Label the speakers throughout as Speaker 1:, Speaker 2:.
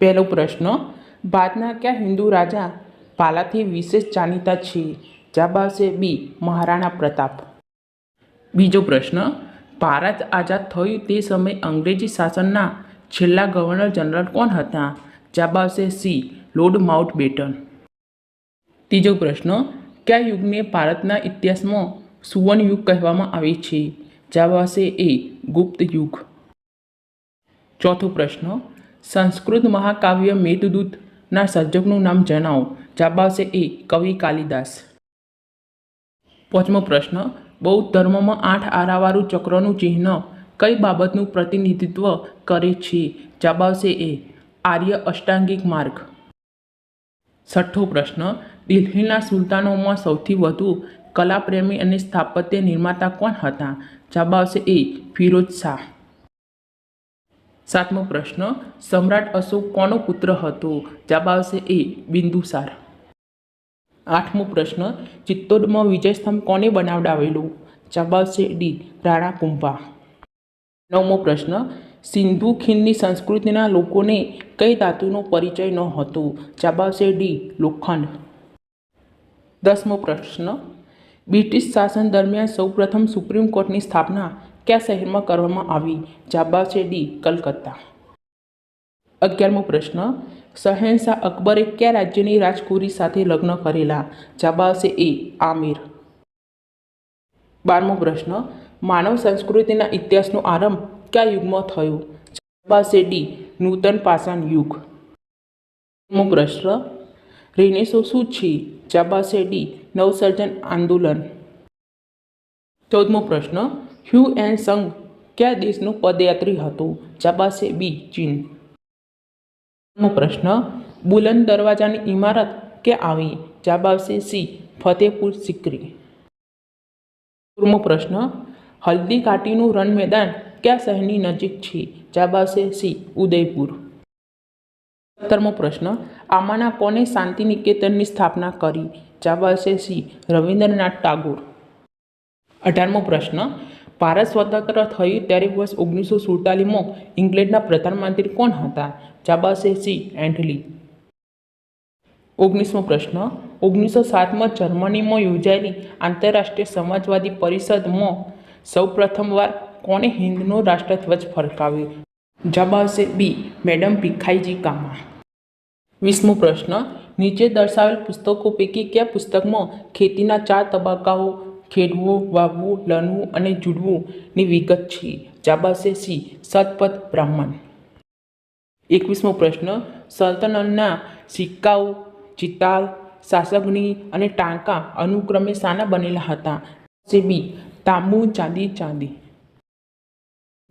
Speaker 1: પહેલો પ્રશ્ન ભારતના કયા હિન્દુ રાજા પાલાથી વિશેષ જાણીતા છે? જવાબ આવશે બી, મહારાણા પ્રતાપ. બીજો પ્રશ્ન, ભારત આઝાદ થયું તે સમયે અંગ્રેજી શાસનના છેલ્લા ગવર્નર જનરલ કોણ હતા? જવાબ આવશે સી, લોર્ડ માઉન્ટ બેટન ત્રીજો પ્રશ્ન, કયા યુગને ભારતના ઇતિહાસમાં સુવર્ણ યુગ કહેવામાં આવે છે? જવાબ આવશે એ, ગુપ્ત યુગ. ચોથો પ્રશ્ન સંસ્કૃત મહાકાવ્ય મેઘદૂતના સર્જકનું નામ જણાવો. જવાબ આવશે એ, કવિ કાલિદાસ. પાંચમો પ્રશ્ન, બૌદ્ધ ધર્મમાં આઠ આરાવાળું ચક્રનું ચિહ્ન કઈ બાબતનું પ્રતિનિધિત્વ કરે છે? જવાબ આવશે એ, આર્ય અષ્ટાંગિક માર્ગ. છઠ્ઠો પ્રશ્ન, દિલ્હીના સુલતાનોમાં સૌથી વધુ કલાપ્રેમી અને સ્થાપત્ય નિર્માતા કોણ હતા? જવાબ આવશે એ, ફિરોજ શાહ. સાતમો પ્રશ્ન, સમ્રાટ અશોક કોનો પુત્ર હતો? જવાબ આવશે એ બિંદુસાર. આઠમો પ્રશ્ન, ચિત્તોડમાં વિજયસ્તંભ કોને બનાવડાવેલું? જવાબ આવશે ડી, રાણા કુંભા. નવમો પ્રશ્ન, સિંધુ ખીણની સંસ્કૃતિના લોકોને કઈ ધાતુનો પરિચય ન હતો જવાબ આવશે ડી, લોખંડ. દસમો પ્રશ્ન, બ્રિટિશ શાસન દરમિયાન સૌપ્રથમ સુપ્રીમ કોર્ટની સ્થાપના કયા શહેરમાં કરવામાં આવી? જવાબ છે ડી કલકત્તા. અગિયારમો પ્રશ્ન. શહેનશાહ અકબરે કયા રાજ્યની રાજકુરી સાથે લગ્ન કરેલા? જવાબ છે એ, આમિર. બારમો પ્રશ્ન. માનવ સંસ્કૃતિના ઇતિહાસનો આરંભ કયા યુગમાં થયો? જવાબ છે ડી નૂતન પાષાણ યુગ. મો પ્રશ્ન. રેનેસો શું છે? જવાબ છે ડી નવસર્જન આંદોલન. ચૌદમો પ્રશ્ન. હ્યુ એન સંગ કયા દેશનું પદયાત્રી હતું? જવાબ બી, ચીન. પ્રશ્ન, બુલંદ દરવાજાની ઇમારત કે આવી? જવાબ સી ફતેપુર સિકરી. પૂર્વ પ્રશ્ન હલ્દી ઘાટીનું રણ મેદાન કયા શહેરની નજીક છે? જવાબ સી, ઉદયપુર. સત્તરમો પ્રશ્ન, આમાંના કોને શાંતિ નિકેતનની સ્થાપના કરી? જવાબ સી, રવિન્દ્રનાથ ટાગોર. અઢારમો પ્રશ્ન ભારત સ્વતંત્ર થયું ત્યારે વર્ષ ઓગણીસો સુડતાલીસમાં ઇંગ્લેન્ડના પ્રધાનમંત્રી કોણ હતા? જવાબ સી એન્ટલી ઓગણીસમો પ્રશ્ન. ઓગણીસો સાતમાં જર્મનીમાં યોજાયેલી આંતરરાષ્ટ્રીય સમાજવાદી પરિષદમાં સૌ પ્રથમવાર કોણે હિન્દનો રાષ્ટ્રધ્વજ ફરકાવ્યો? જવાબ આવશે બી, મેડમ ભીખાઈજી કામા. વીસમો પ્રશ્ન. નીચે દર્શાવેલ પુસ્તકો પૈકી કયા પુસ્તકમાં ખેતીના ચાર તબક્કાઓ ખેડવું, વાવવું, લણવું અને જુડવું ની વિગત છે. જવાબ સી. સતપથ બ્રાહ્મણ. એકવીસમો પ્રશ્ન. સલ્તનતના સિક્કાઓ, ચિતાલ, સાસગની અને ટાંકા અનુક્રમે શાના બનેલા હતા? છે બી. તાંબુ, ચાંદી ચાંદી.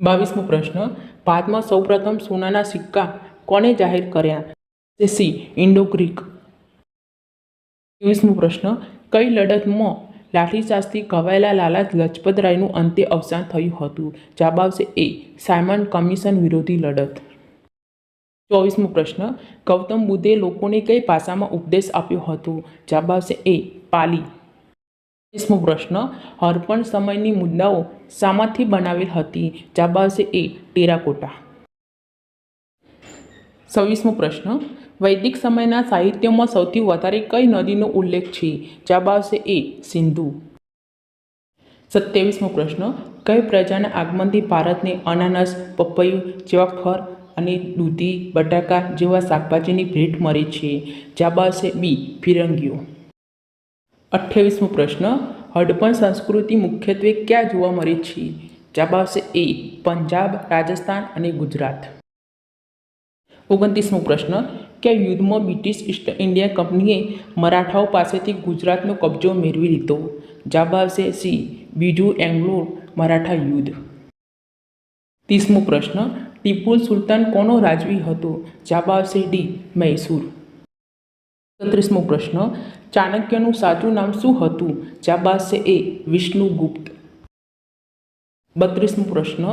Speaker 1: બાવીસમો પ્રશ્ન. ભારતમાં સૌપ્રથમ સોનાના સિક્કા કોને જાહેર કર્યા? તે સી. Indo Greek. ત્રેવીસમો પ્રશ્ન. કઈ લડતમાં લાઠીચાર્જથી ઘવાયેલા લાલા લજપત રાયનું અંતે અવસાન થયું હતું. જવાબ આવશે એ, સાયમન કમિશન વિરોધી લડત. ચોવીસમો પ્રશ્ન, ગૌતમ બુદ્ધે લોકોને કઈ ભાષામાં ઉપદેશ આપ્યો હતો? જવાબ આવશે એ, પાલી. ત્રીસમો પ્રશ્ન, હરપણ સમયની મુદ્દાઓ શામાંથી બનાવેલ હતી? જવાબ આવશે એ, ટેરાકોટા. છવ્વીસમો પ્રશ્ન વૈદિક સમયના સાહિત્યમાં સૌથી વધારે કઈ નદીનો ઉલ્લેખ છે? જવાબ આવશે એ, સિંધુ. સત્યાવીસમો પ્રશ્ન, કઈ પ્રજાના આગમનથી ભારતને અનાનસ, પપૈયું જેવા ફળ અને દૂધી, બટાકા જેવા શાકભાજીની ભેટ મળે છે? જવાબ આવશે બી, ફિરંગીઓ. અઠ્યાવીસમો પ્રશ્ન, હડપણ સંસ્કૃતિ મુખ્યત્વે ક્યાં જોવા મળે છે? જવાબ આવશે એ, પંજાબ, રાજસ્થાન અને ગુજરાત. ઓગણત્રીસમો પ્રશ્ન કે યુદ્ધમાં બ્રિટિશ ઈસ્ટ ઇન્ડિયા કંપનીએ મરાઠાઓ પાસેથી ગુજરાતનો કબજો મેળવી લીધો. જવાબ આવશે સી. બીજું એંગ્લો મરાઠા યુદ્ધ. ત્રીસમો પ્રશ્ન ટીપુ સુલતાન કોનો રાજવી હતો? જવાબ આવશે ડી. મૈસૂર. એકત્રીસમો પ્રશ્ન, ચાણક્યનું સાચું નામ શું હતું? જવાબ આવશે એ. વિષ્ણુગુપ્ત બત્રીસમો પ્રશ્ન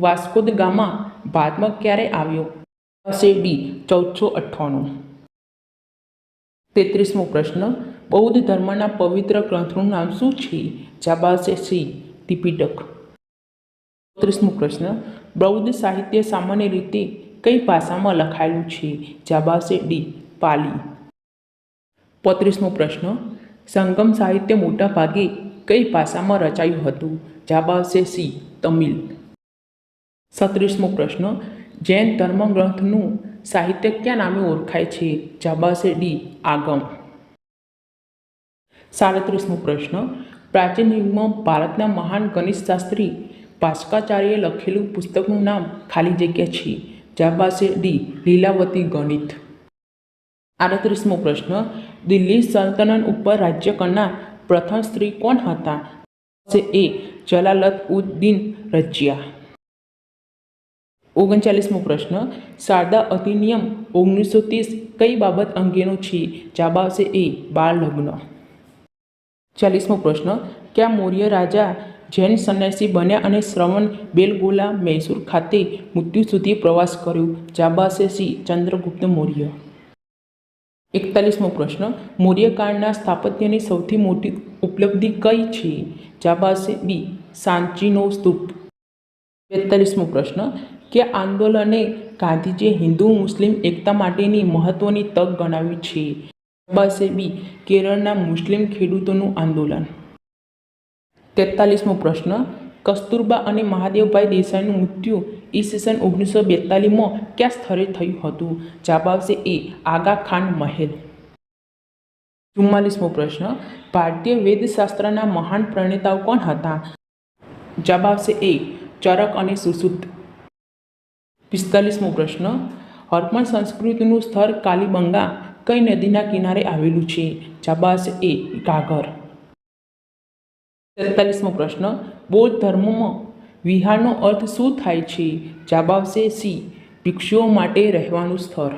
Speaker 1: વાસ્કો દ ગામા ભારતમાં ક્યારે આવ્યો? આવશે ડી ચૌદસો અઠ્ઠાણું. તેત્રીસમો પ્રશ્ન, બૌદ્ધ ધર્મના પવિત્ર ગ્રંથનું નામ શું છે? જવાબ સી, ત્રિપિટક. ચોત્રીસમો પ્રશ્ન, બૌદ્ધ સાહિત્ય સામાન્ય રીતે કઈ ભાષામાં લખાયેલું છે? જવાબ ડી, પાલી. પોત્રીસમો પ્રશ્ન, સંગમ સાહિત્ય મોટા ભાગે કઈ ભાષામાં રચાયું હતું? જવાબ આવશે સી, તમિલ. સત્રીસમો પ્રશ્ન જૈન ધર્મગ્રંથનું સાહિત્ય ક્યાં નામે ઓળખાય છે? જવાબ ડી આગમ. સાડત્રીસમો પ્રશ્ન. પ્રાચીન યુગમાં ભારતના મહાન ગણિત શાસ્ત્રી ભાસ્કાચાર્યે લખેલું પુસ્તકનું નામ ખાલી જગ્યા છે. જવાબ ડી લીલાવતી ગણિત. આડત્રીસમો પ્રશ્ન. દિલ્હી સલ્તનત ઉપર રાજ્ય કરનાર પ્રથમ સ્ત્રી કોણ હતા? એ જલાલત ઉદ્દીન રજિયા ઓગણચાલીસમો પ્રશ્ન, શારદા અધિનિયમ ઓગણીસો ત્રીસ કઈ બાબત અંગેનો છે? જવાબ આવશે એ, બાળ લગ્ન. ચાલીસમો પ્રશ્ન, ક્યાં મૌર્ય રાજા જૈન સંન્યાસી બન્યા અને શ્રવણ બેલગોલા મૈસૂર ખાતે મૃત્યુ સુધી પ્રવાસ કર્યો? જવાબ આવશે સી, ચંદ્રગુપ્ત મૌર્ય. એકતાલીસમો પ્રશ્ન, મૌર્યકાળના સ્થાપત્યની સૌથી મોટી ઉપલબ્ધિ કઈ છે? જવાબ આવશે બી સાંચીનો સ્તૂપ. બેતાલીસમો પ્રશ્ન કે આંદોલને ગાંધીજીએ હિન્દુ મુસ્લિમ એકતા માટેની મહત્વની તક ગણાવી છે. જવાબ બી કેરળના મુસ્લિમ ખેડૂતોનું આંદોલન. તેતાલીસમો પ્રશ્ન. કસ્તુરબા અને મહાદેવભાઈ દેસાઈનું મૃત્યુ ઈસવીસન ઓગણીસો બેતાલીસમાં કયા સ્થળે થયું હતું? જવાબ આવશે એ આગા ખાન મહેલ. ચુમ્માલીસમો પ્રશ્ન. ભારતીય વેદશાસ્ત્રના મહાન પ્રણેતાઓ કોણ હતા? જવાબ આવશે એ ચરક અને સુસુત પિસ્તાલીસમો પ્રશ્ન. હરપન સંસ્કૃતિનું સ્થળ કાલીબંગા કઈ નદીના કિનારે આવેલું છે? જાબાસ એ ઘાઘર. તેતાલીસમો પ્રશ્ન. બૌદ્ધ ધર્મમાં વિહારનો અર્થ શું થાય છે? જાબાવશે સી. ભિક્ષુઓ માટે રહેવાનું સ્થળ.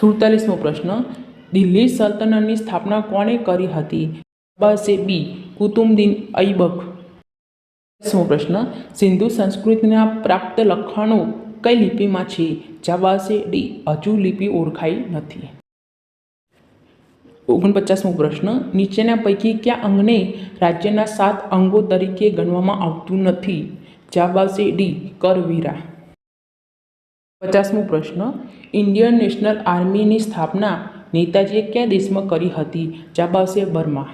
Speaker 1: સુડતાલીસમો પ્રશ્ન. દિલ્હી સલ્તનતની સ્થાપના કોણે કરી હતી? જવાબ બી. કુતુબદ્દીન ઐબક. સો પ્રશ્ન. સિંધુ સંસ્કૃતિના પ્રાપ્ત લખાણો કઈ લિપિમાં છે? જવાબ ડી. હજુ લિપિ ઓળખાઈ નથી. ઓગણપચાસમો પ્રશ્ન. નીચેના પૈકી કયા અંગને રાજ્યના સાત અંગો તરીકે ગણવામાં આવતું નથી? જવાબ ડી. કરવીરા. પચાસમો પ્રશ્ન. ઇન્ડિયન નેશનલ આર્મીની સ્થાપના નેતાજીએ કયા દેશમાં કરી હતી? જવાબ આવશે બર્મા.